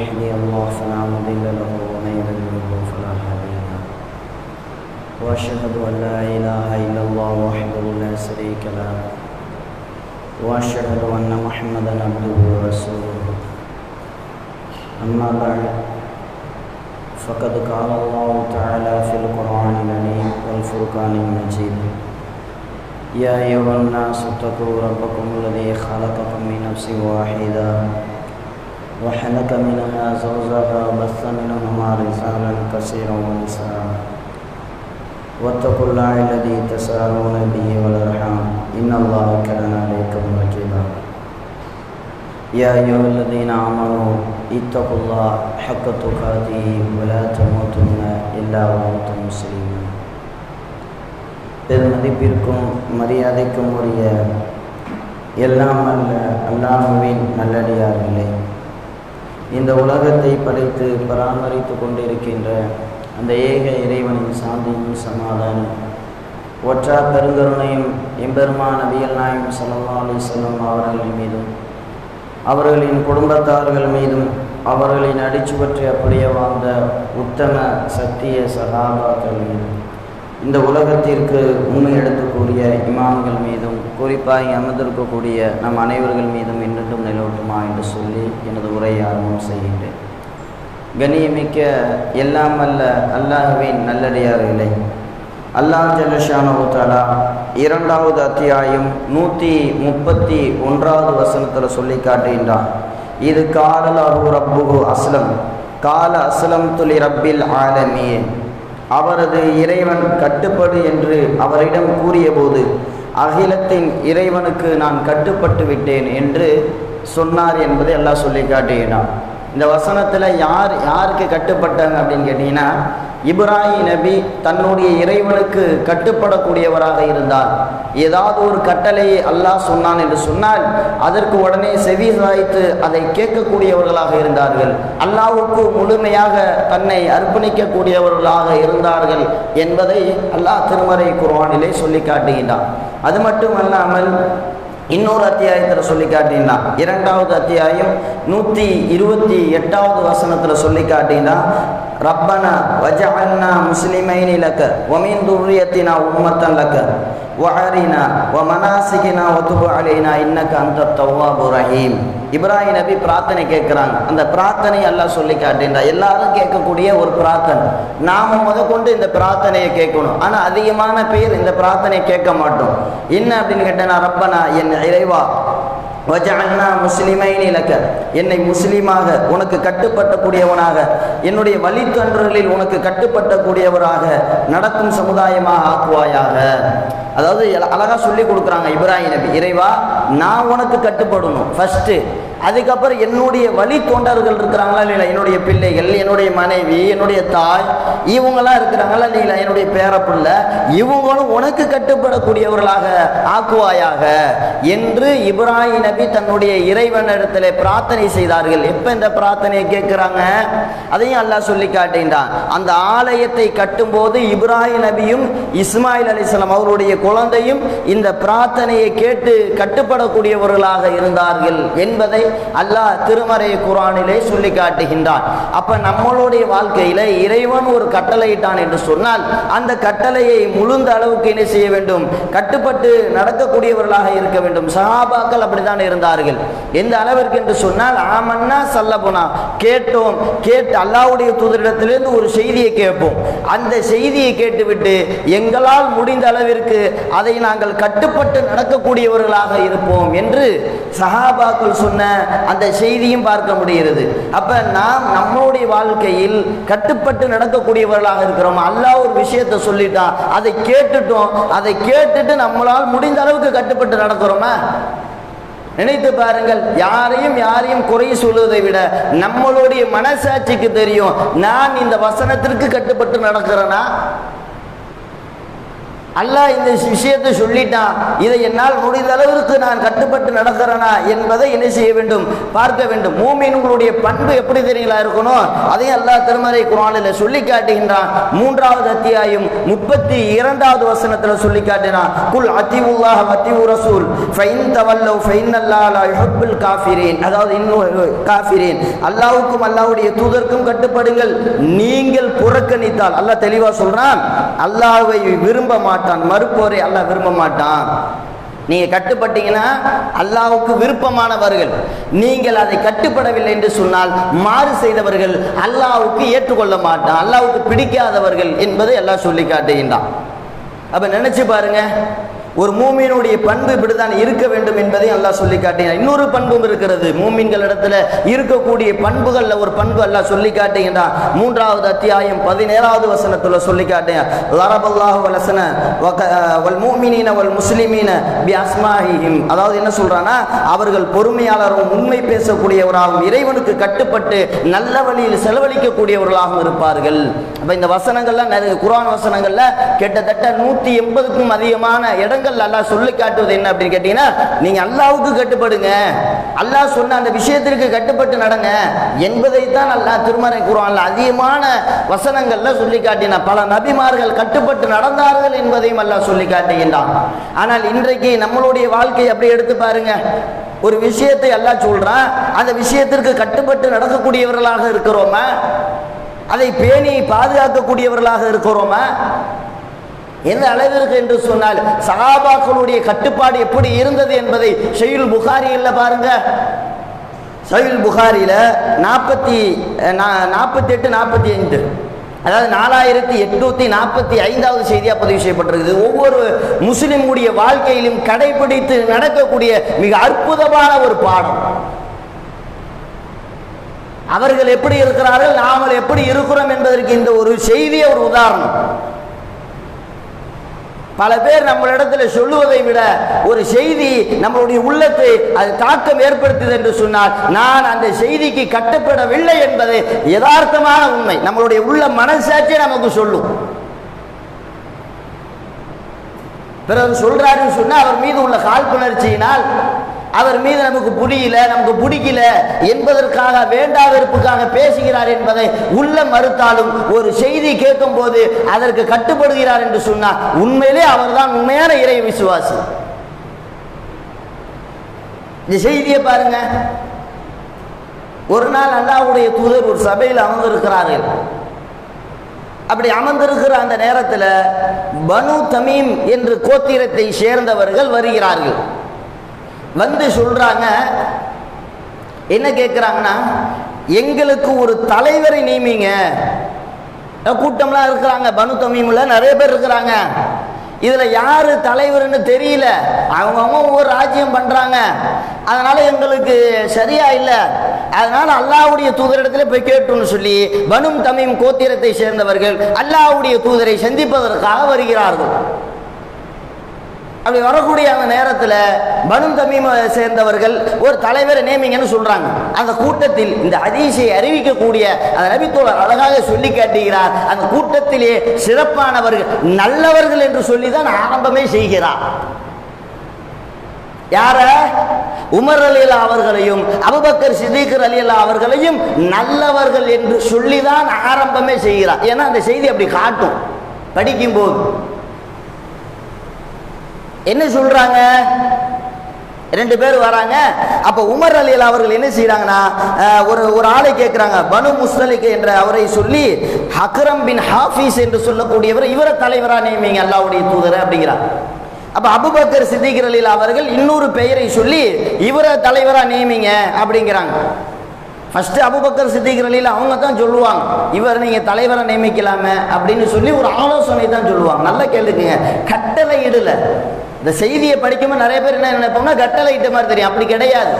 يهدي الله فلا مضل له ومن يضلل فلا هادي له. وأشهد أن لا إله إلا الله وحده لا شريك له. وأشهد أن محمدا عبده ورسوله. أما بعد فقد قال الله تعالى في القرآن العليم والفرقان المجيد يا أيها الناس اتقوا ربكم الذي خلقكم من نفس واحدة وحلق منها زوجها وبث منهما رجالا كثيرا ونساء واتقوا الله الذي تساءلون به والأرحام إن الله كان عليكم رقيبا يا أيها الذين آمنوا اتقوا الله حق تقاته ولا تموتن إلا وأنتم مسلمون பெருமதிப்பிற்கும் மரியாதைக்கும் உரிய எல்லாம் அல்ல அல்லாஹுவின் நல்லடியார்களே இந்த உலகத்தை படைத்து பராமரித்து கொண்டிருக்கின்ற அந்த ஏக இறைவனின் சாந்தியும் சமாதானம் ஒற்றா பெருங்கருணையும் எம்பெருமான் நபியல் நாயம் சல்லா செல்லும் அவர்களின் அவர்கள் மீதும் அவர்களின் குடும்பத்தார்கள் மீதும் அவர்களின் அடிச்சுவற்றி அப்படியே வாழ்ந்த உத்தம சத்திய சகாபாக்கள் மீதும். இந்த உலகத்திற்கு உண்மை எடுத்துக்கூடிய இமாம்கள் மீதும் குறிப்பாக அமர்ந்திருக்கக்கூடிய நம் அனைவர்கள் மீதும் என்றென்றும் நிலவட்டுமா என்று சொல்லி எனது உரையை ஆரம்பம் செய்கின்றேன். கணியமிக்க எல்லாம் அல்ல அல்லாஹுவின் நல்லடியார்களே அல்லாஹ் ஜல்லஷானவுத்தாலா இரண்டாவது அத்தியாயம் நூற்றி முப்பத்தி ஒன்றாவது வசனத்தில் சொல்லி காட்டுகின்றான். இது காலல் அபு ரப்புகு அஸ்லம். கால அஸ்லம் துலி ரப்பில் ஆலமியே அவரது இறைவன் கட்டுப்படு என்று அவரிடம் கூறியபோது அகிலத்தின் இறைவனுக்கு நான் கட்டுப்பட்டு விட்டேன் என்று சொன்னார் என்பதை எல்லாம் சொல்லி காட்டுகிறான் இந்த வசனத்தில் யார் யாருக்கு கட்டுப்பட்டாங்க அப்படின்னு கேட்டிங்கன்னா இப்ராஹிம் நபி தன்னுடைய இறைவனுக்கு கட்டுப்படக்கூடியவராக இருந்தார். ஏதாவது ஒரு கட்டளையை அல்லாஹ் சொன்னான் என்று சொன்னால் அதற்கு உடனே செவி சாய்த்து அதை கேட்கக்கூடியவர்களாக இருந்தார்கள். அல்லாவுக்கு முழுமையாக தன்னை அர்ப்பணிக்கக்கூடியவர்களாக இருந்தார்கள் என்பதை அல்லாஹ் திருமறை குர்வானிலே சொல்லி காட்டுகின்றான் அது மட்டுமல்லாமல் இன்னொரு அத்தியாயத்தில் சொல்லி காட்டினா இரண்டாவது அத்தியாயம் நூற்றி இருபத்தி எட்டாவது வசனத்தில் சொல்லி காட்டினா ரப்பனா வஜஅல்னா முஸ்லிமைன் லக்க வமின் துர்ரியத்தினா உம்மத்தன் லக்க. வஹரினா வ மனாசிகினா ஒத்துபு அலைனா இன்னக்க அந்த தவ்வாபு ரஹீம் இப்ராஹிம் நபி பிரார்த்தனை கேட்குறாங்க. அந்த பிரார்த்தனை எல்லாம் சொல்லி காட்டுன்றா எல்லாரும் கேட்கக்கூடிய ஒரு பிரார்த்தனை. நாம முத இந்த பிரார்த்தனையை கேட்கணும். ஆனால் அதிகமான பேர் இந்த பிரார்த்தனையை கேட்க மாட்டோம். என்ன அப்படின்னு கேட்டேன்னா ரப்பனா என் இறைவா வஜஅல்னா முஸ்லிமைன் இலக்க என்னை முஸ்லீமாக உனக்கு கட்டுப்பட்டக்கூடியவனாக என்னுடைய வழித்தொன்றர்களில் உனக்கு கட்டுப்பட்டக்கூடியவராக நடக்கும் சமுதாயமாக ஆக்குவாயாக. அதாவது அழகா சொல்லி கொடுக்குறாங்க இப்ராஹிம் நபி இறைவா நான் உனக்கு கட்டுப்படணும். ஃபஸ்ட்டு அதுக்கப்புறம் என்னுடைய வழி தொண்டர்கள் இருக்கிறாங்களா இல்லை என்னுடைய பிள்ளைகள் என்னுடைய மனைவி என்னுடைய தாய் இவங்கெல்லாம் இருக்கிறாங்களா இல்லை என்னுடைய பேரப்பிள்ளை இவங்களும் உனக்கு கட்டுப்படக்கூடியவர்களாக ஆக்குவாயாக என்று இப்ராஹிம் நபி தன்னுடைய இறைவனிடத்தில் பிரார்த்தனை செய்தார்கள். எப்போ இந்த பிரார்த்தனையை கேட்குறாங்க? அதையும் அல்லாஹ் சொல்லி காட்டுகின்றான். அந்த ஆலயத்தை கட்டும்போது இப்ராஹிம் நபியும் இஸ்மாயில் அலிஸ்லாம் அவருடைய குழந்தையும் இந்த பிரார்த்தனையை கேட்டு கட்டுப்படக்கூடியவர்களாக இருந்தார்கள் என்பதை அல்லாஹ் திருமறை குரானிலே சொல்லி காட்டுகின்றான். அப்ப நம்மளுடைய வாழ்க்கையில இறைவன் ஒரு கட்டளையிட்டான் என்று சொன்னால் அந்த கட்டளையை முழுந்த அளவுக்கு என்ன செய்ய வேண்டும்? கட்டுப்பட்டு நடக்கக்கூடியவர்களாக இருக்க வேண்டும். சகாபாக்கள் அப்படித்தான் இருந்தார்கள். எந்த அளவிற்கு என்று சொன்னால் ஆமன்னா சல்லபுனா. கேட்டோம் கேட்டு அல்லாவுடைய தூதரிடத்திலிருந்து ஒரு செய்தியை கேட்போம். அந்த செய்தியை கேட்டுவிட்டு எங்களால் முடிந்த அளவிற்கு அதை நாங்கள் கட்டுப்பட்டு நடக்கக்கூடியவர்களாக இருப்போம் என்று சஹாபாக்கள் சொன்ன அந்த செய்தியும் பார்க்க முடிகிறது. அப்ப நாம் நம்மளுடைய வாழ்க்கையில் கட்டுப்பட்டு நடக்கக்கூடியவர்களாக இருக்கிறோம். அல்லாஹ் ஒரு விஷயத்தை சொல்லிட்டான் அதை கேட்டுட்டோம். அதை கேட்டுட்டு நம்மளால் முடிந்த அளவுக்கு கட்டுப்பட்டு நடக்கிறோமா? நினைத்து பாருங்கள் யாரையும் யாரையும் குறை சொல்வதை விட நம்மளுடைய மனசாட்சிக்கு தெரியும் நான் இந்த வசனத்திற்கு கட்டுப்பட்டு நடக்கிறேன்னா அல்லாஹ் இந்த விஷயத்தை சொல்லிட்டான் இதை என்னால் முடிந்த அளவிற்கு நான் கட்டுப்பட்டு நடக்கிறேனா என்பதை என்ன செய்ய வேண்டும்? பார்க்க வேண்டும். மூமீன்களுடைய பண்பு எப்படி தெரியலா இருக்கணும்? அதையும் அல்லாஹ் திருமறை குரானில் சொல்லி காட்டுகின்றான். மூன்றாவது அத்தியாயம் முப்பத்தி இரண்டாவது வசனத்தில் சொல்லி காட்டினான். குல் அதிவுல்லாஹ் அதிவு ரசூல் ஃபைன் தவல்லவ் ஃபைன் அல்லாஹ் லா யுஹிப்புல் காஃபிரீன். அதாவது இன்னும் காஃபிரீன். அல்லாஹ்வுக்கும் அல்லாஹ்வுடைய தூதருக்கும் கட்டுப்படுங்கள். நீங்கள் புறக்கணித்தால் அல்லாஹ் தெளிவா சொல்றான் அல்லாஹ்வை விரும்ப மாட்டான். மறுப்போரை அல்லாஹ் விரும்ப மாட்டான். நீங்கள் கட்டுப்பட்டீங்கன்னா அல்லாவுக்கு விருப்பமானவர்கள். நீங்கள் அதை கட்டுப்படவில்லை என்று சொன்னால் மாறு செய்தவர்கள் அல்லாவுக்கு ஏற்றுக்கொள்ள மாட்டான். அல்லாவுக்கு பிடிக்காதவர்கள் என்பதை எல்லாம் சொல்லி காட்டுகின்றான் அப்போ நினச்சி பாருங்க. ஒரு மூமியினுடைய பண்பு இப்படிதான் இருக்க வேண்டும் என்பதை அல்லாஹ் சொல்லி காட்டுகிறான். இன்னொரு பண்பும் இருக்கிறது. மூமின்கள் இடத்துல இருக்கக்கூடிய பண்புகள்ல ஒரு பண்பு அல்லாஹ் சொல்லி காட்டுகின்றான். மூன்றாவது அத்தியாயம் பதினேழாவது வசனத்துல சொல்லி காட்டுகிறான். லரபல்லாஹு வலசன வல் வல் முஸ்லிமீன பி அஸ்மாஹிஹிம் அதாவது என்ன சொல்றானா அவர்கள் பொறுமையாளரும் உண்மை பேசக்கூடியவராகவும் இறைவனுக்கு கட்டுப்பட்டு நல்ல வழியில் செலவழிக்கக்கூடியவர்களாகவும் இருப்பார்கள். அப்ப இந்த வசனங்கள்லாம் குரான் வசனங்கள்ல கிட்டத்தட்ட நூத்தி எண்பதுக்கும் அதிகமான இடங்கள் அல்லாஹ் சொல்லி காட்டுவது என்ன அப்படின்னு கேட்டீங்கன்னா நீங்க அல்லாவுக்கு கட்டுப்படுங்க. அல்லாஹ் சொன்ன அந்த விஷயத்திற்கு கட்டுப்பட்டு நடங்க. என்பதை தான் அல்லாஹ் திருமறை கூறுவான்ல அதிகமான வசனங்கள்ல சொல்லி காட்டினார் பல நபிமார்கள் கட்டுப்பட்டு நடந்தார்கள் என்பதையும் அல்லாஹ் சொல்லி காட்டுகின்றான். ஆனால் இன்றைக்கு நம்மளுடைய வாழ்க்கையை அப்படி எடுத்து பாருங்க. ஒரு விஷயத்தை எல்லாம் சொல்றான். அந்த விஷயத்திற்கு கட்டுப்பட்டு நடக்கக்கூடியவர்களாக இருக்கிறோமா? அதை பேணி பாதுகாக்கக்கூடியவர்களாக இருக்கிறோமா? எந்த அளவிற்கு என்று சொன்னால் சகாபாக்களுடைய கட்டுப்பாடு எப்படி இருந்தது என்பதை ஷெயில் புகாரி இல்லை பாருங்க. சயில் புகாரியில் நாற்பத்தி நாற்பத்தி எட்டு நாற்பத்தி ஐந்து அதாவது நாலாயிரத்தி எட்நூத்தி நாற்பத்தி ஐந்தாவது செய்தியா பதிவு செய்யப்பட்டிருக்குது. ஒவ்வொரு முஸ்லிமுடைய வாழ்க்கையிலும் கடைபிடித்து நடக்கக்கூடிய மிக அற்புதமான ஒரு பாடம். அவர்கள் எப்படி இருக்கிறார்கள்? நாமல் எப்படி இருக்கிறோம் என்பதற்கு இந்த ஒரு செய்தியை ஒரு உதாரணம். பல பேர் நம்மளிடத்துல சொல்லுவதை விட ஒரு செய்தி நம்மளுடைய உள்ளத்தை அது தாக்கம் ஏற்படுத்துது என்று சொன்னால் நான் அந்த செய்திக்கு கட்டுப்படவில்லை என்பது யதார்த்தமான உண்மை. நம்மளுடைய உள்ள மனசாட்சியை நமக்கு சொல்லும். பிறகு சொல்றாருன்னு சொன்னா அவர் மீது உள்ள காழ்ப்புணர்ச்சியினால் அவர் மீது நமக்கு புரியல நமக்கு பிடிக்கல என்பதற்காக வேண்டா வெறுப்புக்காக பேசுகிறார் என்பதை உள்ள மறுத்தாலும் ஒரு செய்தி கேட்கும் போது அதற்கு கட்டுப்படுகிறார் என்று சொன்னார் உண்மையிலே அவர்தான் உண்மையான இறை விசுவாசி. இந்த செய்தியை பாருங்க. ஒரு நாள் அல்லாவுடைய தூதர் ஒரு சபையில் அமர்ந்திருக்கிறார்கள். அப்படி அமர்ந்திருக்கிற அந்த நேரத்தில் பனு தமீம் என்று கோத்திரத்தை சேர்ந்தவர்கள் வருகிறார்கள். வந்து சொல்றாங்க. என்ன கேட்குறாங்கன்னா எங்களுக்கு ஒரு தலைவரை நியமிங்க. கூட்டம்லாம் இருக்கிறாங்க பனு தமீம்ல நிறைய பேர் இருக்கிறாங்க. இதில் யார் தலைவர்னு தெரியல. அவங்கவுங்க ஒவ்வொரு ராஜ்யம் பண்ணுறாங்க அதனால் எங்களுக்கு சரியா இல்லை. அதனால் அல்லாஹ்வுடைய தூதரிடத்துல போய் கேட்டோம்னு சொல்லி பனும் தமிம் கோத்திரத்தை சேர்ந்தவர்கள் அல்லாவுடைய தூதரை சந்திப்பதற்காக வருகிறார்கள். அப்படி வரக்கூடிய அந்த நேரத்தில் பனு தமீம சேர்ந்தவர்கள் ஒரு தலைவரை நேமிங்கன்னு சொல்றாங்க. அந்த கூட்டத்தில் இந்த அதிசை அறிவிக்கக்கூடிய அந்த நபித்தோழர் அழகாக சொல்லி காட்டுகிறார். அந்த கூட்டத்திலே சிறப்பானவர்கள் நல்லவர்கள் என்று சொல்லி தான் ஆரம்பமே செய்கிறார். யார? உமர் அலிலா அவர்களையும் அபுபக்கர் சித்திகர் அலிலா அவர்களையும் நல்லவர்கள் என்று சொல்லிதான் ஆரம்பமே செய்கிறார். ஏன்னா அந்த செய்தி அப்படி காட்டும். படிக்கும்போது. என்ன சொல்றாங்க? ரெண்டு பேர் வராங்க. அப்ப உமர் அலியல் அவர்கள் என்ன செய்யறாங்கன்னா ஒரு ஒரு ஆளை கேட்கிறாங்க பனு முஸ்தலிக் என்ற அவரை சொல்லி ஹக்ரம் பின் ஹாஃபீஸ் என்று சொல்லக்கூடியவர் இவர தலைவரா நியமிங்க அல்லாவுடைய தூதர் அப்படிங்கிறார். அப்ப அபுபக்கர் சித்திகர் அலில் அவர்கள் இன்னொரு பெயரை சொல்லி இவர தலைவரா நியமிங்க அப்படிங்கிறாங்க. ஃபஸ்ட்டு அபுபக்கர் சித்திகர் அலியில் அவங்க தான் சொல்லுவாங்க இவர் நீங்கள் தலைவரை நியமிக்கலாமே அப்படின்னு சொல்லி ஒரு ஆலோசனை தான் சொல்லுவாங்க. நல்லா கேளுக்குங்க. கட்டளை இடலை. இந்த செய்தியை படிக்கும்போது நிறைய பேர் என்ன நினைப்போம்னா கட்டளை இட்ட மாதிரி தெரியும். அப்படி கிடையாது.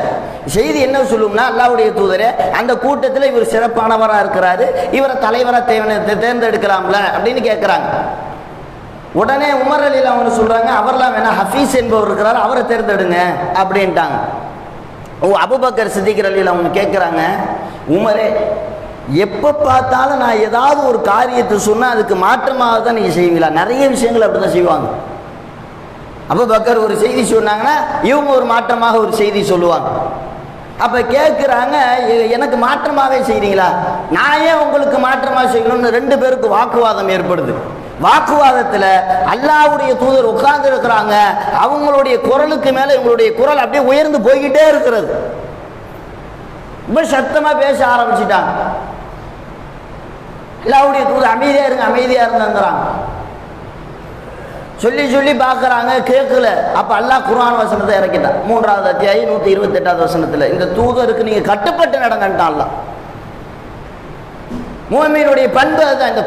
செய்தி என்ன சொல்லும்னா அல்லாவுடைய தூதரே அந்த கூட்டத்தில் இவர் சிறப்பானவராக இருக்கிறாரு. இவரை தலைவராக தேவன தேர்ந்தெடுக்கலாம்ல அப்படின்னு கேட்குறாங்க உடனே உமர் அலியில் அவங்க சொல்கிறாங்க அவர்லாம் வேணா ஹஃபீஸ் என்பவர் இருக்கிறார் அவரை தேர்ந்தெடுங்க அப்படின்ட்டாங்க. ஓ அபுபக்கர் சித்திகர் அலியில் அவங்க கேட்குறாங்க உமரே எப்போ பார்த்தாலும் நான் ஏதாவது ஒரு காரியத்தை சொன்னால் அதுக்கு மாற்றமாக தான் நீங்கள் செய்வீங்களா? நிறைய விஷயங்கள் அப்படி தான் செய்வாங்க. அப்போ பக்கர் ஒரு செய்தி சொன்னாங்கன்னா இவங்க ஒரு மாற்றமாக ஒரு செய்தி சொல்லுவாங்க. அப்போ கேட்குறாங்க எனக்கு மாற்றமாகவே செய்கிறீங்களா நான் ஏன் உங்களுக்கு மாற்றமாக செய்யணும்னு ரெண்டு பேருக்கு வாக்குவாதம் ஏற்படுது. வாக்குவாதத்தில் அல்லாவுடைய தூதர் உட்கார்ந்து இருக்கிறாங்க அவங்களுடைய குரலுக்கு மேலே இவங்களுடைய குரல் அப்படியே உயர்ந்து போய்கிட்டே இருக்கிறது. ரொம்ப சத்தமாக பேச ஆரம்பிச்சிட்டாங்க. அல்லாவுடைய தூதர் அமைதியாக இருங்க அமைதியாக இருந்துங்கிறாங்க சொல்லி சொல்லி பார்க்குறாங்க கேட்கல. அப்போ அல்லாஹ் குரான் வசனத்தை இறக்கிட்டான். மூன்றாவது அத்தியாயம் நூற்றி இருபத்தெட்டாவது வசனத்தில் இந்த தூதருக்கு நீங்கள் கட்டுப்பட்டு நடங்கன்ட்டான் அல்லா மூமியினுடைய பண்பு அதுதான். இந்த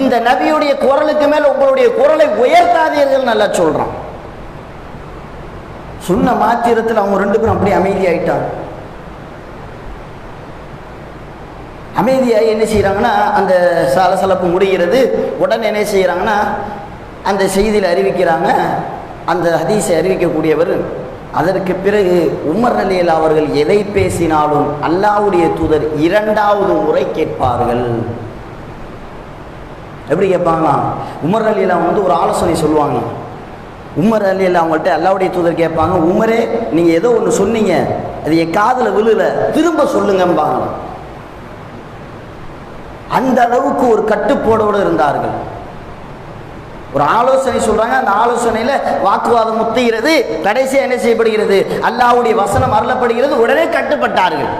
இந்த நபியுடைய குரலுக்கு மேல் உங்களுடைய குரலை உயர்த்தாதீர்கள் நல்லா சொல்றான். சொன்ன மாத்திரத்தில் அவங்க ரெண்டு பேரும் அப்படியே அமைதியாயிட்டாங்க. அமைதியாகி என்ன செய்கிறாங்கன்னா அந்த சலசலப்பு முடிகிறது. உடனே என்ன செய்கிறாங்கன்னா அந்த செய்தியில் அறிவிக்கிறாங்க. அந்த ஹதீஸை அறிவிக்கக்கூடியவர் அதற்கு பிறகு உமர் அலியல் அவர்கள் எதை பேசினாலும் அல்லாவுடைய தூதர் இரண்டாவது முறை கேட்பார்கள். எப்படி கேட்பாங்களாம் உமர் அலியில் வந்து ஒரு ஆலோசனை சொல்லுவாங்க. உமர் அலியல் அவங்கள்ட்ட அல்லாவுடைய தூதர் கேட்பாங்க உமரே நீங்கள் ஏதோ ஒன்று சொன்னீங்க. அது என் காதில் விழுல. திரும்ப சொல்லுங்கம்பாங்க. அந்த அளவுக்கு ஒரு கட்டுப்போடோடு இருந்தார்கள். ஒரு ஆலோசனை சொல்றாங்க. அந்த ஆலோசனையில வாக்குவாதம் முத்துகிறது. கடைசியாக என்ன செய்யப்படுகிறது? அல்லாவுடைய வசனம் அருளப்படுகிறது. உடனே கட்டுப்பட்டார்கள்.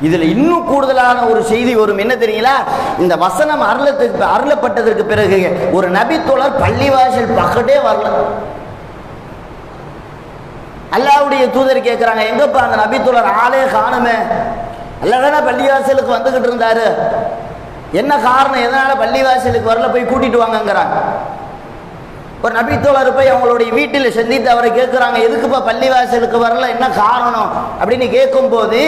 இதில் இன்னும் கூடுதலான ஒரு செய்தி வரும். என்ன தெரியுங்களா? இந்த வசனம் அருளத்துக்கு அருளப்பட்டதற்கு பிறகு ஒரு நபித்தோழர் பள்ளிவாசல் பக்கத்தே வரல. அல்லாவுடைய தூதர் கேட்குறாங்க எங்கப்பா அந்த நபித்தோழர்? ஆளே காணுமே. அல்லதானே பள்ளிவாசலுக்கு வந்துகிட்டு இருந்தாரு. என்ன காரணம்? எதனால பள்ளிவாசலுக்கு வரல? போய் கூட்டிட்டு வாங்கங்கிறாங்க. ஒரு நபித்தோழர் போய் அவங்களுடைய வீட்டில் சந்தித்து அவரை கேட்குறாங்க எதுக்குப்பா பள்ளிவாசலுக்கு வரல? என்ன காரணம்? அப்படின்னு கேட்கும்போது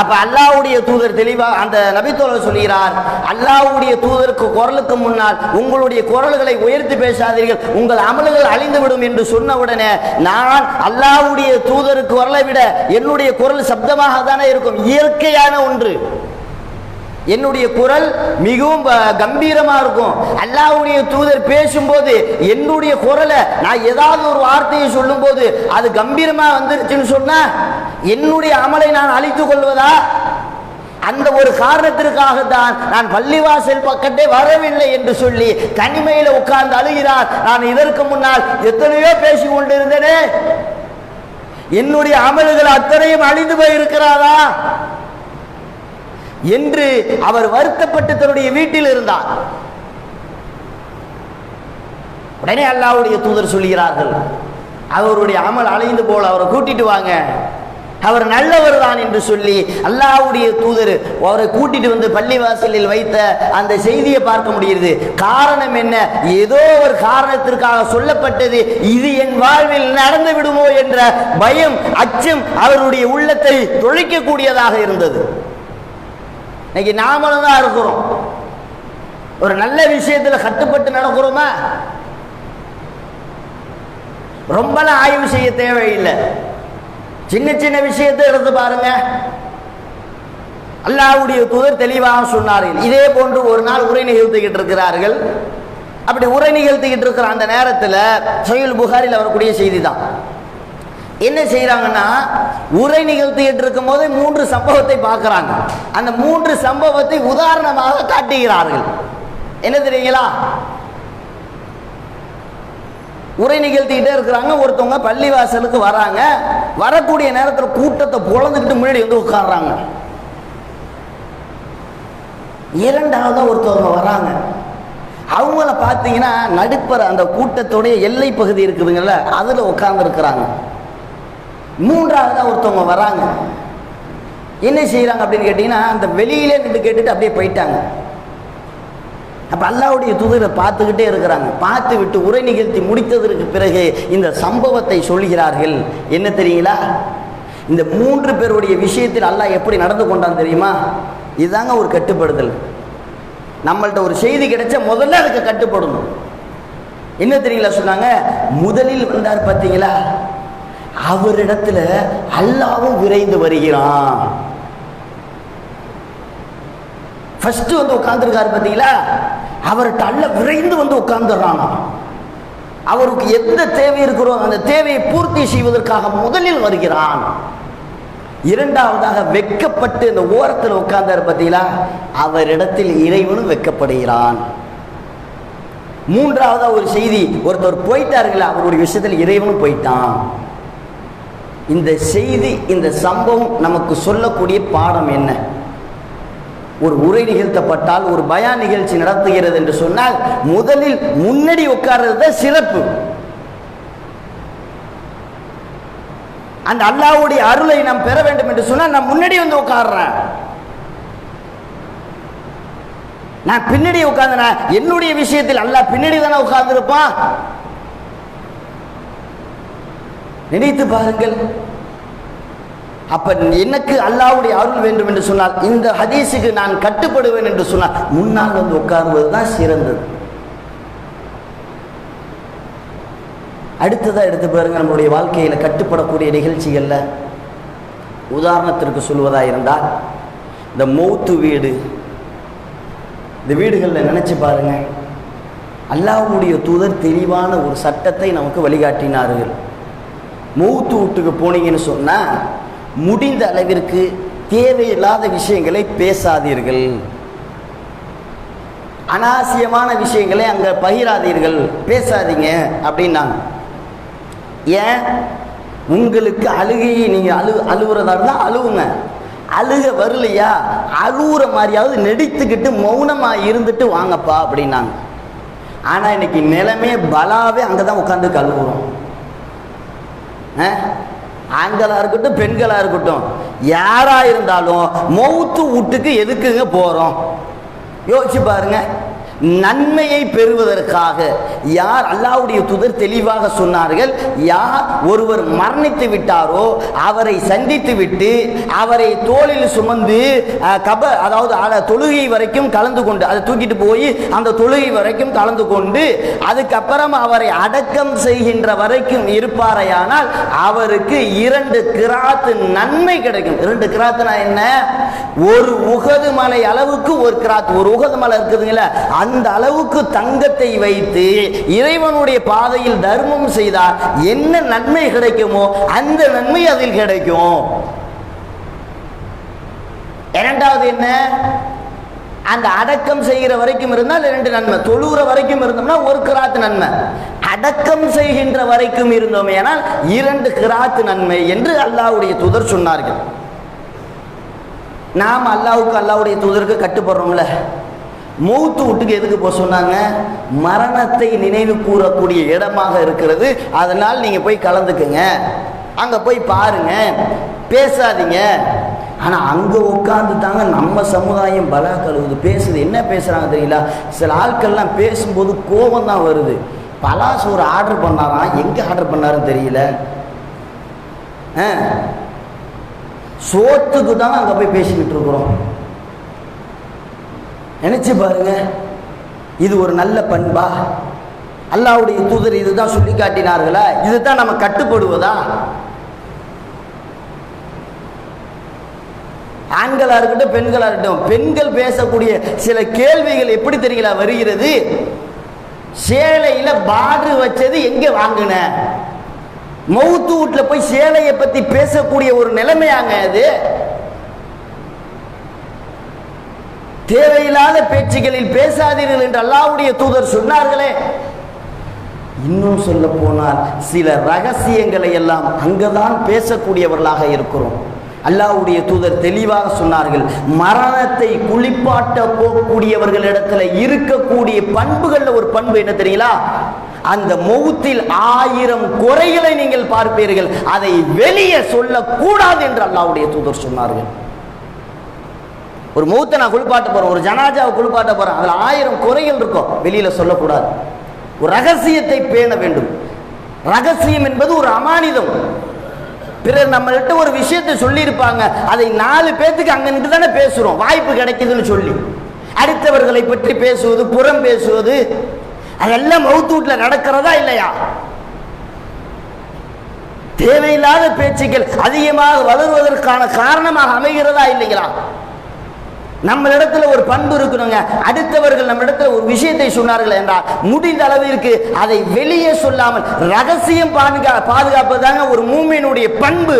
அப்போ அல்லாவுடைய தூதர் தெளிவாக அந்த நபித்தோழர் சொல்கிறார் அல்லாஹ்வுடைய தூதருக்கு குரலுக்கு முன்னால் உங்களுடைய குரல்களை உயர்த்தி பேசாதீர்கள் உங்கள் அமல்கள் அழிந்துவிடும் என்று சொன்ன உடனே நான் அல்லாவுடைய தூதருக்கு குரலை விட என்னுடைய குரல் சப்தமாக தானே இருக்கும் இயற்கையான ஒன்று. என்னுடைய குரல் மிகவும் ப- கம்பீரமா இருக்கும். அல்லாவுடைய தூதர் பேசும்போது என்னுடைய குரலை நான் ஏதாவது ஒரு வார்த்தையை சொல்லும்போது அது கம்பீரமா வந்துருச்சுன்னு சொன்னா என்னுடைய அமலை நான் அழித்து கொள்வதா? அந்த ஒரு காரணத்திற்காகத்தான் நான் பள்ளிவாசல் பக்கத்தே வரவில்லை என்று சொல்லி தனிமையில உட்கார்ந்து அழுகிறார். நான் இதற்கு முன்னால் எத்தனையோ பேசி கொண்டிருந்தேனே. என்னுடைய அமல்கள் அத்தனையும் அழிந்து போயிருக்கிறாரா என்று அவர் வருத்தப்பட்டு தன்னுடைய வீட்டில் இருந்தார். உடனே அல்லாவுடைய தூதர் சொல்கிறார்கள் அவருடைய அமல் அலைந்து போல அவரை கூட்டிட்டு வாங்க. அவர் நல்லவர் தான் என்று சொல்லி அல்லாவுடைய தூதர் அவரை கூட்டிட்டு வந்து பள்ளிவாசலில் வைத்த அந்த செய்தியை பார்க்க முடிகிறது காரணம் என்ன? ஏதோ ஒரு காரணத்திற்காக சொல்லப்பட்டது. இது என் வாழ்வில் நடந்து விடுமோ என்ற பயம் அச்சம் அவருடைய உள்ளத்தை தொழிக்கக்கூடியதாக இருந்தது. இன்னைக்கு நாமளும் தான் இருக்கிறோம். ஒரு நல்ல விஷயத்தில் கட்டுப்பட்டு நடக்கிறோமா? ரொம்பலாம் ஆய்வு செய்ய தேவையில்லை. சின்ன சின்ன விஷயத்தை எடுத்து பாருங்க. அல்லாஹ்வுடைய தூதர் தெளிவாக சொன்னார்கள் இதே போன்று ஒரு நாள் உரை நிகழ்த்திக்கிட்டு இருக்கிறார்கள். அப்படி உரை நிகழ்த்திக்கிட்டு இருக்கிற அந்த நேரத்தில் சையுல் புகாரில் வரக்கூடிய செய்தி தான். என்ன செய்கிறாங்கன்னா உரை நிகழ்த்திட்டு இருக்கும் போது மூன்று சம்பவத்தை பார்க்கறாங்க. அந்த மூன்று சம்பவத்தை உதாரணமாக காட்டுகிறார்கள். என்ன தெரியுங்களா? உரை நிகழ்த்திக்கிட்டே இருக்கிறாங்க. ஒருத்தவங்க பள்ளிவாசலுக்கு வராங்க. வரக்கூடிய நேரத்தில் கூட்டத்தை பொழந்துக்கிட்டு முன்னாடி வந்து உட்கார்றாங்க. இரண்டாவது ஒருத்தவங்க வராங்க. அவங்கள பார்த்தீங்கன்னா நடுப்பற அந்த கூட்டத்துடைய எல்லை பகுதி இருக்குதுங்கல்ல அதில் உட்கார்ந்து மூன்றாவதாக ஒருத்தவங்க வராங்க. என்ன செய்கிறாங்க அப்படின்னு கேட்டிங்கன்னா அந்த வெளியிலே நின்று கேட்டுட்டு அப்படியே போயிட்டாங்க. அப்போ அல்லாவுடைய தூதரை பார்த்துக்கிட்டே இருக்கிறாங்க. பார்த்து விட்டு உரை நிகழ்த்தி முடித்ததற்கு பிறகு இந்த சம்பவத்தை சொல்கிறார்கள். என்ன தெரியுங்களா? இந்த மூன்று பேருடைய விஷயத்தில் அல்லாஹ் எப்படி நடந்து கொண்டான் தெரியுமா? இதுதாங்க ஒரு கட்டுப்படுதல். நம்மள்ட்ட ஒரு செய்தி கிடைச்ச முதல்ல அதுக்கு கட்டுப்படணும். என்ன தெரியுங்களா சொன்னாங்க? முதலில் வந்தார் பார்த்தீங்களா? அவரிடத்துல அல்லாவும் விரைந்து வருகிறான். ஃபர்ஸ்ட் வந்து உட்கார்ந்துருக்காரு பார்த்தீங்களா? அவர்கிட்ட அல்ல விரைந்து வந்து உட்கார்ந்துடுறானா. அவருக்கு எந்த தேவை இருக்கிறோ அந்த தேவையை பூர்த்தி செய்வதற்காக முதலில் வருகிறான். இரண்டாவதாக வெக்கப்பட்டு இந்த ஓரத்தில் உட்கார்ந்தார் பார்த்தீங்களா? அவரிடத்தில் இறைவனும் வெக்கப்படுகிறான். மூன்றாவதா ஒரு செய்தி ஒருத்தர் போயிட்டாருங்களா? அவருடைய விஷயத்தில் இறைவனும் போயிட்டான். இந்த செய்தி இந்த சம்பவம் நமக்கு சொல்லக்கூடிய பாடம் என்ன? ஒரு உரை நிகழ்த்தப்பட்டால் ஒரு பயா நிகழ்ச்சி நடத்துகிறது என்று சொன்னால் முதலில் முன்னாடி உட்கார்றது தான் சிறப்பு. அந்த அல்லாவுடைய அருளை நாம் பெற வேண்டும் என்று சொன்னால் நான் முன்னாடி வந்து உட்கார்றேன். நான் பின்னாடி உட்கார்ந்தேன் என்னுடைய விஷயத்தில் அல்லாஹ் பின்னாடி தானே உட்கார்ந்துருப்பான்? நினைத்து பாருங்கள். அப்ப எனக்கு அல்லாவுடைய அருள் வேண்டும் என்று சொன்னால் இந்த ஹதீஸுக்கு நான் கட்டுப்படுவேன் என்று சொன்னால் முன்னால் வந்து உட்காருவது தான் சிறந்தது. அடுத்ததாக எடுத்து பாருங்க நம்மளுடைய வாழ்க்கையில கட்டுப்படக்கூடிய நிகழ்ச்சிகள்ல உதாரணத்திற்கு சொல்வதா இருந்தால் இந்த மௌத்து வீடு இந்த வீடுகளில் நினைச்சு பாருங்க அல்லாவுடைய தூதர் தெளிவான ஒரு சட்டத்தை நமக்கு வழிகாட்டினார்கள். மௌத்து வீட்டுக்கு போனீங்கன்னு சொன்னால் முடிந்த அளவிற்கு தேவையில்லாத விஷயங்களை பேசாதீர்கள். அனாவசியமான விஷயங்களை அங்கே பகிராதீர்கள். பேசாதீங்க அப்படின்னாங்க. ஏன்? உங்களுக்கு அழுகையை நீங்கள் அழு அழுகுறதா இருந்தால் அழுவுங்க. அழுக வரலையா? அழுகுற மாதிரியாவது நெடித்துக்கிட்டு மௌனமாக இருந்துட்டு வாங்கப்பா அப்படின்னாங்க. ஆனால் இன்னைக்கு நிலமே பலாவே அங்கே தான் உட்காந்து கழுவுறோம். ஆண்களாக இருக்கட்டும் பெண்களாக இருக்கட்டும். யாராக இருந்தாலும் மௌத்து வீட்டுக்கு எதுக்குங்க போகிறோம் யோசிச்சு பாருங்கள் நன்மையை பெறுவதற்காக யார் அல்லாவுடைய துதர் தெளிவாக சொன்னார்கள் யார் ஒருவர் மரணித்து விட்டாரோ அவரை சந்தித்து விட்டு அவரை தோளில் சுமந்து கப அதாவது தொழுகை வரைக்கும் கலந்து கொண்டு அதை தூக்கிட்டு போய் அந்த தொழுகை வரைக்கும் கலந்து கொண்டு அதுக்கப்புறம் அவரை அடக்கம் செய்கின்ற வரைக்கும் இருப்பாரையானால் அவருக்கு இரண்டு கிராத்து நன்மை கிடைக்கும். இரண்டு கிராத்துனா என்ன? ஒரு உகது மலை அளவுக்கு ஒரு கிராத் ஒரு உகது மலை இருக்குதுங்களா அந்த அந்த அளவுக்கு தங்கத்தை வைத்து இறைவனுடைய பாதையில் தர்மம் செய்தால் என்ன நன்மை கிடைக்குமோ அந்த நன்மை அதில் கிடைக்கும். இரண்டாவது என்ன? அந்த அடக்கம் செய்கிற வரைக்கும் இருந்தால் இரண்டு நன்மை. தொழுகிற வரைக்கும் இருந்தோம்னா ஒரு கிராத்து நன்மை. அடக்கம் செய்கின்ற வரைக்கும் இருந்தோமே ஆனால் இரண்டு கிராத்து நன்மை என்று அல்லாவுடைய தூதர் சொன்னார்கள். நாம் அல்லாவுக்கு அல்லாவுடைய தூதருக்கு கட்டுப்படுறோம்ல. மூத்து வீட்டுக்கு எதுக்கு போக சொன்னாங்க? மரணத்தை நினைவு கூறக்கூடிய இடமாக இருக்கிறது. அதனால் நீங்கள் போய் கலந்துக்குங்க. அங்கே போய் பாருங்க. பேசாதீங்க. ஆனால் அங்கே உட்காந்து தாங்க நம்ம சமுதாயம் பலா கழுவுது பேசுது. என்ன பேசுகிறாங்க தெரியல சில ஆட்கள்லாம் பேசும்போது கோபம் தான் வருது. பலாஸ் ஒரு ஆர்டர் பண்ணாராம் எங்கே ஆர்டர் பண்ணாருன்னு தெரியல. ஆ? சோத்துக்கு தான் அங்கே போய் பேசிக்கிட்டு இருக்கிறோம். நினைச்சு பாருங்க. இது ஒரு நல்ல பண்பா? அல்லாவுடைய தூதர் இதுதான் சொல்லி காட்டினார்களா? இதுதான் நம்ம கட்டுப்படுவதா? ஆண்களா இருக்கட்டும் பெண்களா இருக்கட்டும் பெண்கள் பேசக்கூடிய சில கேள்விகள் எப்படி தெரியுங்களா வருகிறது? சேலையில பாடு வச்சது எங்க வாங்கின? மவுத்து வீட்டில் போய் சேலையை பத்தி பேசக்கூடிய ஒரு நிலைமையாங்க அது. தேவையில்லாத பேச்சுகளில் பேசாதீர்கள் என்று அல்லாவுடைய தூதர் சொன்னார்களே. இன்னும் சொல்ல போனால் சில ரகசியங்களை எல்லாம் அங்கதான் பேசக்கூடியவர்களாக இருக்கிறோம். அல்லாவுடைய தூதர் தெளிவாக சொன்னார்கள் மரணத்தை குளிப்பாட்ட போகக்கூடியவர்களிடத்துல இருக்கக்கூடிய பண்புகள்ல ஒரு பண்பு என்ன தெரியுங்களா? அந்த மௌத்தில் ஆயிரம் குறைகளை நீங்கள் பார்ப்பீர்கள் அதை வெளியே சொல்லக்கூடாது என்று அல்லாவுடைய தூதர் சொன்னார்கள். ஒரு மூத்த நான் குளிப்பாட்ட போகிறேன் ஒரு ஜனாஜாவை குளிப்பாட்ட போகிறேன் அதில் ஆயிரம் குறைகள் இருக்கும். வெளியில் சொல்லக்கூடாது. ஒரு ரகசியத்தை பேண வேண்டும். ரகசியம் என்பது ஒரு அமானிதம். பிறர் நம்மள்கிட்ட ஒரு விஷயத்தை சொல்லியிருப்பாங்க. அதை நாலு பேர்த்துக்கு அங்கே நின்று தானே பேசுகிறோம் வாய்ப்பு கிடைக்குதுன்னு சொல்லி. அடுத்தவர்களை பற்றி பேசுவது புறம் பேசுவது அதெல்லாம் மவுத்து வீட்டில் நடக்கிறதா இல்லையா? தேவையில்லாத பேச்சுக்கள் அதிகமாக வளருவதற்கான காரணமாக அமைகிறதா இல்லைங்களா? நம்மளிடத்துல ஒரு பண்பு இருக்கணுங்க. அடுத்தவர்கள் நம்மிடத்துல ஒரு விஷயத்தை சொன்னார்கள் என்றால் முடிந்த அளவிற்கு அதை வெளியே சொல்லாமல் ரகசியம் பாதுகா பாதுகாப்பதாங்க ஒரு மூமியினுடைய பண்பு.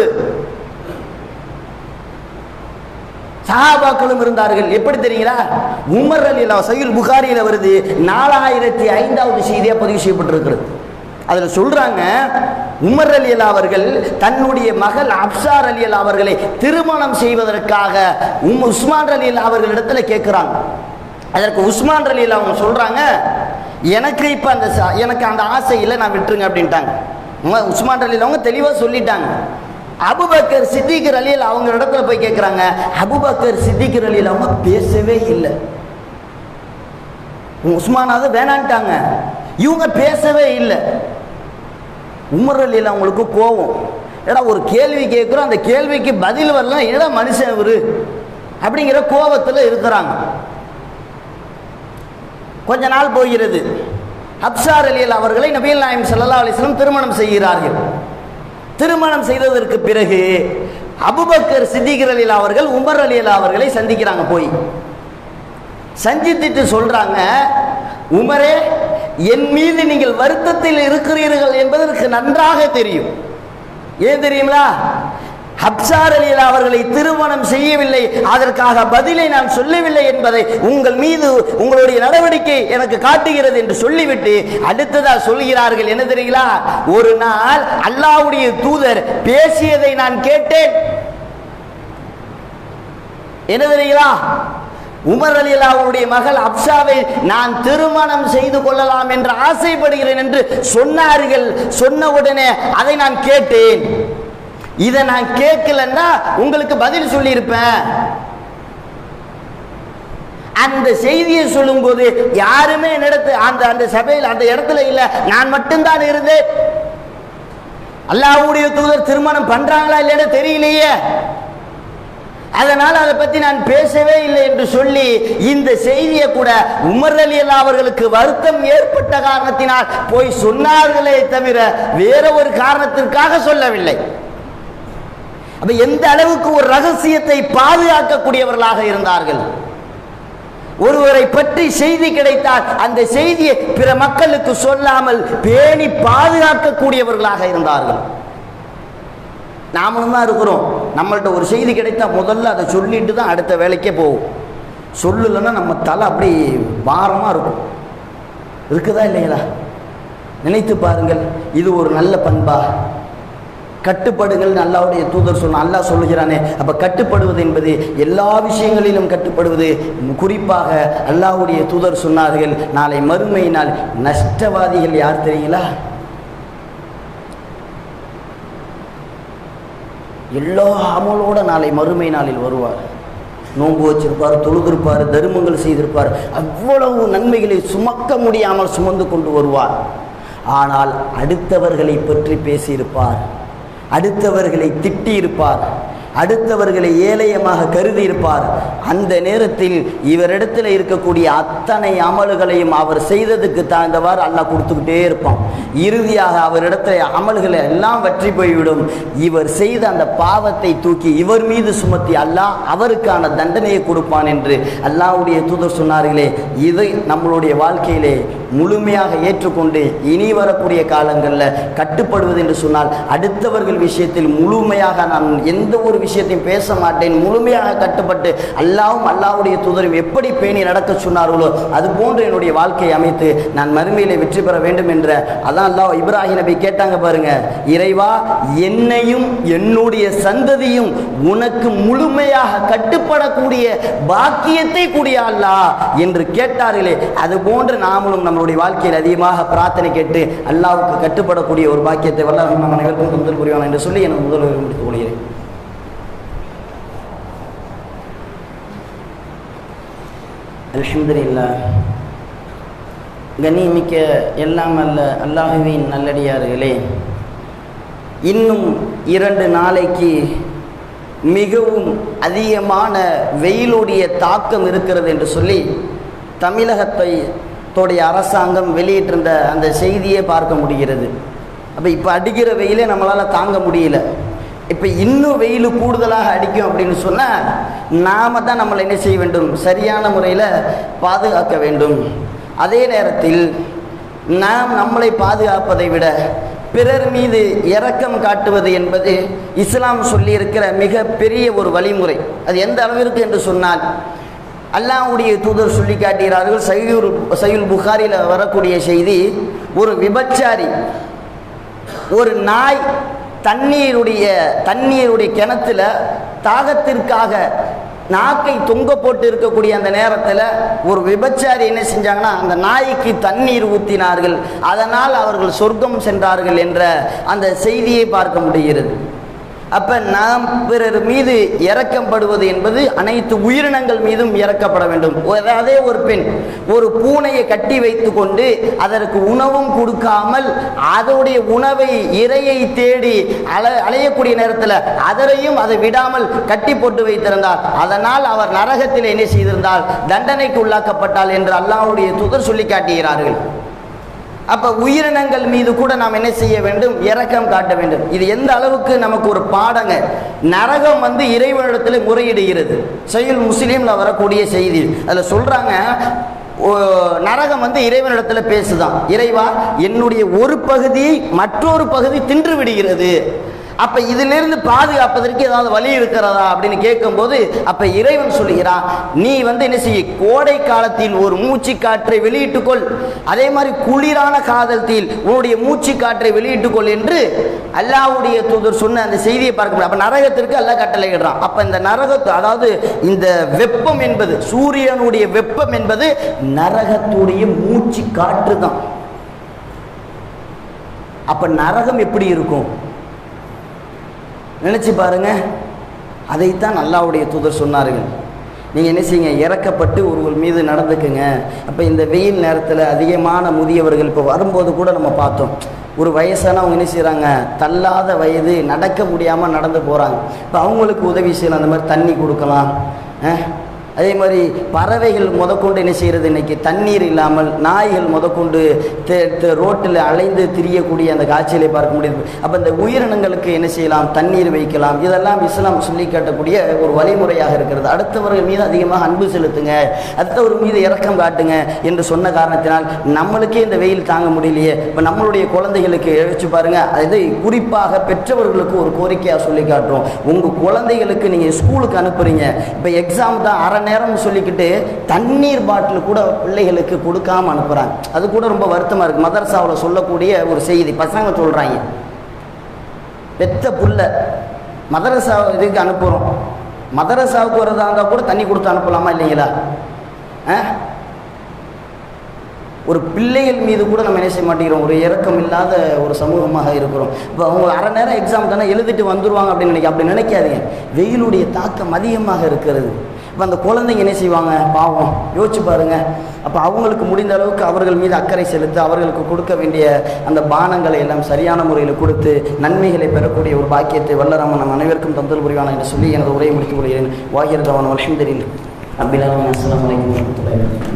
சஹாபாக்களும் இருந்தார்கள். எப்படி தெரியுங்களா? உமர் அலி சைல் புகாரியில் வருது நாலாயிரத்தி ஐந்தாவது செய்தியாக பதிவு செய்யப்பட்டிருக்கிறது. அதில் சொல்கிறாங்க உமர் அலியல் அவர்கள் தன்னுடைய மகள் அப்சார் அலியல் அவர்களை திருமணம் செய்வதற்காக உம் உஸ்மான் அலி அவர்களிடத்தில் கேட்குறாங்க. அதற்கு உஸ்மான் அலி அவங்க சொல்கிறாங்க எனக்கு இப்போ அந்த ச- எனக்கு அந்த ஆசை இல்லை நான் விட்டுருங்க அப்படின்ட்டாங்க. உஸ்மான் அலி அவங்க தெளிவாக சொல்லிட்டாங்க. அபுபக்கர் சித்திகர் அலியில் அவங்க இடத்துல போய் கேட்குறாங்க அபுபக்கர் சித்திகர் அலியில் அவங்க பேசவே இல்லை. உஸ்மானாவது வேணான்ட்டாங்க. இவங்க பேசவே இல்லை. உமர் அலியில் அவங்களுக்கு கோவம் ஏடா ஒரு கேள்வி கேட்குறோம் அந்த கேள்விக்கு பதில் வரலாம் ஏடா மனுஷன் இவர்? அப்படிங்கிற கோபத்தில் இருக்கிறாங்க. கொஞ்ச நாள் போகிறது. அப்சார் அலியல் அவர்களை நபீல் நாயம் சல்லா அலிஸ்லம் திருமணம் செய்கிறார்கள். திருமணம் செய்ததற்கு பிறகு அபுபக்கர் சித்திகர் அலிலா அவர்கள் உமர் அலியலா அவர்களை சந்திக்கிறாங்க போய். சந்தித்துட்டு சொல்றாங்க உமரே என் மீது நீங்கள் வருத்தத்தில் இருக்கிறீர்கள் என்பதற்கு நன்றாக தெரியும். ஏன் தெரியுங்களா? ஹப்சார் அலிலா அவர்களை திருமணம் செய்யவில்லை அதற்காக பதிலை நான் சொல்லவில்லை என்பதை உங்கள் மீது உங்களுடைய நடவடிக்கை எனக்கு காட்டுகிறது என்று சொல்லிவிட்டு அடுத்ததா சொல்கிறார்கள். என்ன தெரியுங்களா? ஒரு நாள் அல்லாவுடைய தூதர் பேசியதை நான் கேட்டேன். என்ன தெரியுங்களா? உமர் அலி அவருடைய மகள் அப்சாவை நான் திருமணம் செய்து கொள்ளலாம் என்று ஆசைப்படுகிறேன் என்று சொன்னார்கள் சொன்ன உடனே அதை நான் கேட்டேன். இதை நான் கேட்கலன்னா உங்களுக்கு பதில் சொல்லியிருப்பேன். அந்த செய்தியை சொல்லும்போது யாருமே என்னிடத்து அந்த அந்த சபையில் அந்த இடத்துல இல்லை நான் மட்டும்தான் இருந்தேன். அல்லாவுடைய தூதர் திருமணம் பண்றாங்களா இல்லைன்னு தெரியலையே. அதனால் அதை பற்றி நான் பேசவே இல்லை என்று சொல்லி இந்த செய்தியை கூட உமர் அலி அவர்களுக்கு வருத்தம் ஏற்பட்ட காரணத்தினால் போய் சொன்னார்களே தவிர வேற ஒரு காரணத்திற்காக சொல்லவில்லை. அப்ப எந்த அளவுக்கு ஒரு ரகசியத்தை பாதுகாக்கக்கூடியவர்களாக இருந்தார்கள்? ஒருவரை பற்றி செய்தி கிடைத்தால் அந்த செய்தியை பிற மக்களுக்கு சொல்லாமல் பேணி பாதுகாக்கக்கூடியவர்களாக இருந்தார்கள். நாமளும் தான் இருக்கிறோம்? நம்மள்கிட்ட ஒரு செய்தி கிடைத்தா முதல்ல அதை சொல்லிட்டு தான் அடுத்த வேலைக்கே போகும் சொல்லலைன்னா நம்ம தலை அப்படி பாரமாக இருக்கும். இருக்குதா இல்லைங்களா? நினைத்து பாருங்கள் இது ஒரு நல்ல பண்பா? கட்டுப்படுங்கள் அல்லாவுடைய தூதர் சொன்ன அல்லாஹ் சொல்லுகிறானே அப்போ கட்டுப்படுவது என்பது எல்லா விஷயங்களிலும் கட்டுப்படுவது. குறிப்பாக அல்லாஹ்வுடைய தூதர் சொன்னார்கள் நாளை மறுமையினால் நஷ்டவாதிகள் யார் தெரியுங்களா? எல்லா அமலோட நாளை மறுமை நாளில் வருவார். நோன்பு வச்சிருப்பார் தொழுதிருப்பார் தருமங்கள் செய்திருப்பார். அவ்வளவு நன்மைகளை சுமக்க முடியாமல் சுமந்து கொண்டு வருவார். ஆனால் அடுத்தவர்களை பற்றி பேசியிருப்பார். அடுத்தவர்களை திட்டியிருப்பார். அடுத்தவர்களை ஏழையமாக கருதி இருப்பார் அந்த நேரத்தில் இவரிடத்தில் இருக்கக்கூடிய அத்தனை அமல்களையும் அவர் செய்ததுக்கு தகுந்தவாறு அல்லாஹ் கொடுத்துக்கிட்டே இருப்பான். இறுதியாக அவரிடத்தில் அமல்களை எல்லாம் வெற்றி போய்விடும். இவர் செய்த அந்த பாவத்தை தூக்கி இவர் மீது சுமத்தி அல்லாஹ் அவருக்கான தண்டனையை கொடுப்பான் என்று அல்லாஹ்வுடைய தூதர் சொன்னார்களே இதை நம்மளுடைய வாழ்க்கையிலே முழுமையாக ஏற்றுக்கொண்டு இனி வரக்கூடிய காலங்களில் கட்டுப்படுவது என்று சொன்னால் அடுத்தவர்கள் விஷயத்தில் முழுமையாக நான் எந்த ஒரு விஷயத்தையும் பேச மாட்டேன். முழுமையாக கட்டுப்பட்டு அல்லாவும் அல்லாவுடைய தூதரும் எப்படி பேணி நடக்க சொன்னார்களோ அது போன்று என்னுடைய வாழ்க்கையை அமைத்து நான் மறுமையிலே வெற்றி பெற வேண்டும் என்ற அதான் அல்லாஹ் இப்ராஹிம் நபி கேட்டாங்க பாருங்க இறைவா என்னையும் என்னுடைய சந்ததியும் உனக்கு முழுமையாக கட்டுப்படக்கூடிய பாக்கியத்தை கூடிய அல்லாஹ் என்று கேட்டார்களே. அது போன்று நாமளும் நம்மளுடைய வாழ்க்கையில் அதிகமாக பிரார்த்தனை கேட்டு அல்லாவுக்கு கட்டுப்படக்கூடிய ஒரு பாக்கியத்தை வல்ல நம்ம அனைவருக்கும் புரிவான் என்று சொல்லி எனக்கு முதல்வர் முடித்துக் கொள்கிறேன் அல்ஹம்துலில்லா. கண்ணியமிக்க எல்லாம் அல்ல அல்லாஹுவின் நல்லடியார்களே. இன்னும் இரண்டு நாளைக்கு மிகவும் அதிகமான வெயிலுடைய தாக்கம் இருக்கிறது என்று சொல்லி தமிழகத்தை தோடைய அரசாங்கம் வெளியிட்டிருந்த அந்த செய்தியை பார்க்க முடிகிறது. அப்போ இப்போ அடிக்கிற வெயிலே நம்மளால் தாங்க முடியல. இப்போ இன்னும் வெயில் கூடுதலாக அடிக்கும் அப்படின்னு சொன்னால் நாம தான் நம்மளை என்ன செய்ய வேண்டும்? சரியான முறையில் பாதுகாக்க வேண்டும். அதே நேரத்தில் நாம் நம்மளை பாதுகாப்பதை விட பிறர் மீது இரக்கம் காட்டுவது என்பது இஸ்லாம் சொல்லியிருக்கிற மிக பெரிய ஒரு வழிமுறை. அது எந்த அளவிற்கு என்று சொன்னால் அல்லாவுடைய தூதர் சொல்லி காட்டுகிறார்கள் சையூர் சையுல் புகாரியில் வரக்கூடிய செய்தி ஒரு விபச்சாரி ஒரு நாய் தண்ணீருடைய தண்ணீருடைய கிணத்துல தாகத்திற்காக நாக்கை தொங்க போட்டு இருக்கக்கூடிய அந்த நேரத்தில் ஒரு விபச்சாரி என்ன செஞ்சாங்கன்னா அந்த நாய்க்கு தண்ணீர் ஊற்றினார்கள் அதனால் அவர்கள் சொர்க்கம் சென்றார்கள் என்ற அந்த செய்தியை பார்க்க முடிகிறது. அப்ப நாம் பிறர் மீது இரக்கப்படுவது என்பது அனைத்து உயிரினங்கள் மீதும் இறக்கப்பட வேண்டும். அதாவது ஒரு பெண் ஒரு பூனையை கட்டி வைத்து கொண்டு அதற்கு உணவும் கொடுக்காமல் அதோடைய உணவை இரையை தேடி அல அலையக்கூடிய நேரத்தில் அதரையும் அதை விடாமல் கட்டி போட்டு வைத்திருந்தார். அதனால் அவர் நரகத்தில் என்ன செய்திருந்தால் தண்டனைக்கு உள்ளாக்கப்பட்டால் என்று அல்லாவுடைய தூதர் சொல்லி காட்டுகிறார்கள் அப்ப உயிரினங்கள் மீது கூட நாம் என்ன செய்ய வேண்டும்? இரக்கம் காட்ட வேண்டும். இது எந்த அளவுக்கு நமக்கு ஒரு பாடங்க? நரகம் வந்து இறைவனிடத்தில் முறையிடுகிறது. செயல் முஸ்லீம்ல வரக்கூடிய செய்தி. அதுல சொல்றாங்க ஓ, நரகம் வந்து இறைவனிடத்தில் பேசுதான். இறைவா என்னுடைய ஒரு பகுதியை மற்றொரு பகுதி தின்று விடுகிறது. அப்ப இதிலிருந்து பாதுகாப்பதற்கு ஏதாவது வழி இருக்கிறதா அப்படின்னு கேட்கும்போது அப்ப இறைவன் சொல்லுகிறான் நீ வந்து என்ன செய்ய? கோடை காலத்தில் ஒரு மூச்சு காற்றை வெளியிட்டுக்கொள் அதே மாதிரி குளிரான காலத்தில் உன்னுடைய மூச்சு காற்றை வெளியிட்டுக்கொள் என்று அல்லாஹ்வுடைய தூதர் சொன்ன அந்த செய்தியை பார்க்க முடியும். அப்ப நரகத்திற்கு அல்லாஹ் கட்டளையிடுறான் அப்ப இந்த நரகத்து அதாவது இந்த வெப்பம் என்பது சூரியனுடைய வெப்பம் என்பது நரகத்துடைய மூச்சு காற்று தான். அப்ப நரகம் எப்படி இருக்கும்? நினச்சி பாருங்க. அதைத்தான் அல்லாவுடைய தூதர் சொன்னார்கள். நீங்கள் என்ன செய்யுங்க? இறக்கப்பட்டு ஒருவர் மீது நடந்துக்குங்க. அப்போ இந்த வெயில் நேரத்தில் அதிகமான முதியவர்கள் இப்போ வரும்போது கூட நம்ம பார்த்தோம். ஒரு வயசானவங்க என்ன செய்கிறாங்க தள்ளாத வயது நடக்க முடியாமல் நடந்து போகிறாங்க இப்போ அவங்களுக்கு உதவி செய்யலாம். அந்த மாதிரி தண்ணி கொடுக்கலாம். ஆ? அதே மாதிரி பறவைகள் முதற்கொண்டு என்ன செய்கிறது? இன்னைக்கு தண்ணீர் இல்லாமல் நாய்கள் முதற்கொண்டு ரோட்டில் அலைந்து திரியக்கூடிய அந்த காட்சிகளை பார்க்க முடியுது. அப்போ இந்த உயிரினங்களுக்கு என்ன செய்யலாம்? தண்ணீர் வைக்கலாம். இதெல்லாம் இஸ்லாம் சொல்லி காட்டக்கூடிய ஒரு வழிமுறையாக இருக்கிறது. அடுத்தவர்கள் மீது அதிகமாக அன்பு செலுத்துங்க. அடுத்தவர் மீது இறக்கம் காட்டுங்க என்று சொன்ன காரணத்தினால் நம்மளுக்கே இந்த வெயில் தாங்க முடியலையே. இப்போ நம்மளுடைய குழந்தைகளுக்கு எழுச்சி பாருங்கள் அதாவது குறிப்பாக பெற்றவர்களுக்கு ஒரு கோரிக்கையாக சொல்லி காட்டுறோம். உங்கள் குழந்தைகளுக்கு நீங்கள் ஸ்கூலுக்கு அனுப்புறீங்க. இப்போ எக்ஸாம் தான் அரை நேரம் சொல்லிக்கிட்டு தண்ணீர் பாட்டில் கூட பிள்ளைகளுக்கு கொடுக்காம அனுப்புகிறாங்க அது கூட ரொம்ப வருத்தமாக இருக்குது மதரசாவில் சொல்லக்கூடிய ஒரு செய்தி. பசங்க சொல்கிறாங்க பெத்த புள்ள மதரசா இதுக்கு அனுப்புகிறோம் மதரசாவுக்கு வரதா இருந்தால் கூட தண்ணி கொடுத்து அனுப்பலாமா இல்லைங்களா? ஒரு பிள்ளைகள் மீது கூட நம்ம என்ன செய்ய மாட்டேங்கிறோம். ஒரு இறக்கம் இல்லாத ஒரு சமூகமாக இருக்கிறோம். இப்போ அவங்க அரை நேரம் எக்ஸாம் தானே எழுதிட்டு வந்துருவாங்க அப்படின்னு நினைக்க அப்படி நினைக்காதீங்க. வெயிலுடைய தாக்கம் அதிகமாக இருக்கிறது. இப்போ அந்த குழந்தைங்க என்ன செய்வாங்க? பாவம். யோசிச்சு பாருங்க. அப்போ அவங்களுக்கு முடிந்த அளவுக்கு அவர்கள் மீது அக்கறை செலுத்த அவர்களுக்கு கொடுக்க வேண்டிய அந்த பானங்களை எல்லாம் சரியான முறையில் கொடுத்து நன்மைகளை பெறக்கூடிய ஒரு பாக்கியத்தை வல்லராமன் நம் அனைவருக்கும் தந்தல் புரிவானா என்று சொல்லி எனது உரையை முடித்துக் கொள்கிறேன். வாகிரதவன் அலமதுலில் அபிலாமன் அஸ்லாம் வலைக்கம்